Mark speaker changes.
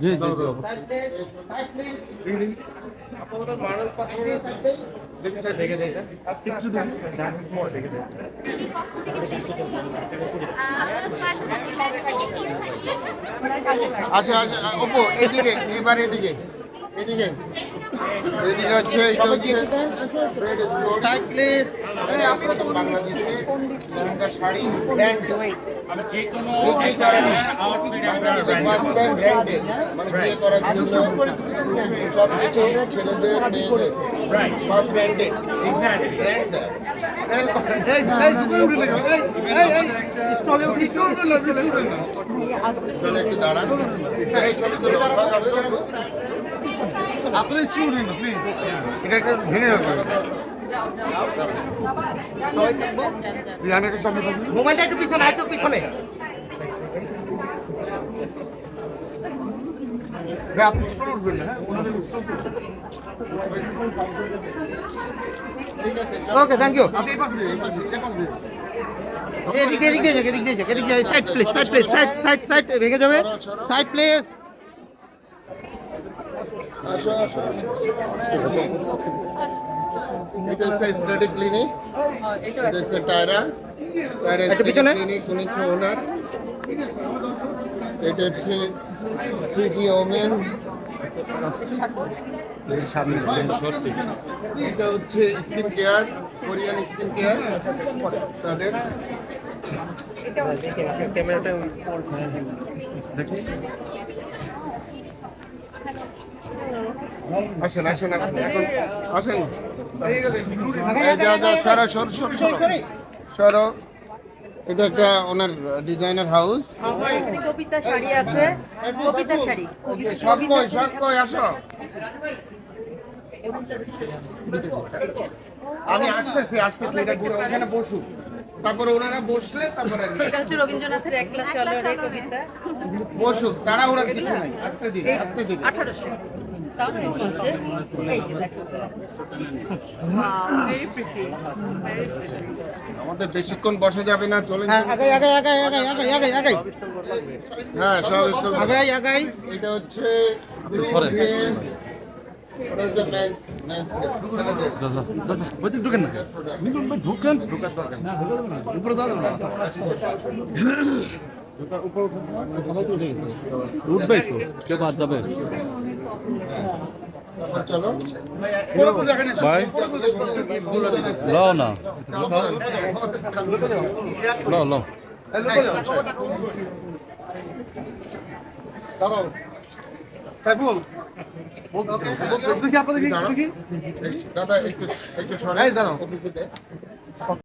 Speaker 1: জি
Speaker 2: আচ্ছা আচ্ছা ওপো এদিকে এবার এদিকে এদিকে। এদিকে হচ্ছে এটা হচ্ছে রেড স্টোর সাইড প্লিজ আপনারা তো বাংলাদেশে লেহেঙ্গা শাড়ি ব্র্যান্ড বিক্রি করেন বাংলাদেশে ফার্স্ট টাইম ব্র্যান্ডেড মানে বিয়ে করার জন্য সব কিছু ছেলেদের মেয়েদের ফার্স্ট ব্র্যান্ডেড ব্র্যান্ড সেল করেন। এই এই দোকানে উঠে এই এই স্টলে উঠে
Speaker 3: আস্তে
Speaker 2: চলে একটু দাঁড়ান। এই ছবি তুলে দাঁড়ান। দর্শক
Speaker 4: আপনি স্টুডেন্ট প্লিজ এটা একটা ভেঙে যাবে।
Speaker 2: মোবাইলটা একটু পিছনে একটু পিছনে।
Speaker 4: আপনি স্টোর উঠবেন না হ্যাঁ? ওনাদের স্টোর
Speaker 2: ঠিক আছে
Speaker 5: ওকে থ্যাংক ইউ
Speaker 4: আপনি এই পাশে এই পাশে এই পাশে দিয়ে।
Speaker 5: এদিকে এদিকে এদিকে এদিকে side please side please side side side ভেঙে যাবে। সাইড
Speaker 2: আসো এটা হচ্ছে স্টাডি ক্লিনিক এটা হচ্ছে টায়রা টায়রা
Speaker 5: পিছনে।
Speaker 2: ক্লিনিক উনি হচ্ছে ওনার এটা হচ্ছে প্রিটি ওমেন এটা হচ্ছে skin care Korean skin care তাদের। আসেন আসেন আসেন এখন আসেন। সরো সরো এটা একটা ওনার ডিজাইনার হাউস। আমি আসতেছি আসতেছি ওখানে বসুক। তারপরে ওনারা বসলে তারপরে
Speaker 3: রবীন্দ্রনাথের
Speaker 2: বসুক তারা ওরা কিছু নাই। আসতে দিন আসতে দিন।
Speaker 3: 1800
Speaker 2: আমাদের বেশিক্ষণ বসা যাবে না চলে
Speaker 5: হ্যাঁ,
Speaker 2: হ্যাঁ সব
Speaker 5: আগাই
Speaker 2: এটা হচ্ছে
Speaker 1: ঢুকেন না। ঢুকেন। দরকার না উঠবেই তো কেউ বাদ যাবে। ভাই লাও না। লাও লাও।
Speaker 4: দাঁড়াও সাইফুল দেখি আপনাদের দেখি
Speaker 2: দাদা একটু একটু সরাই দাঁড়াও।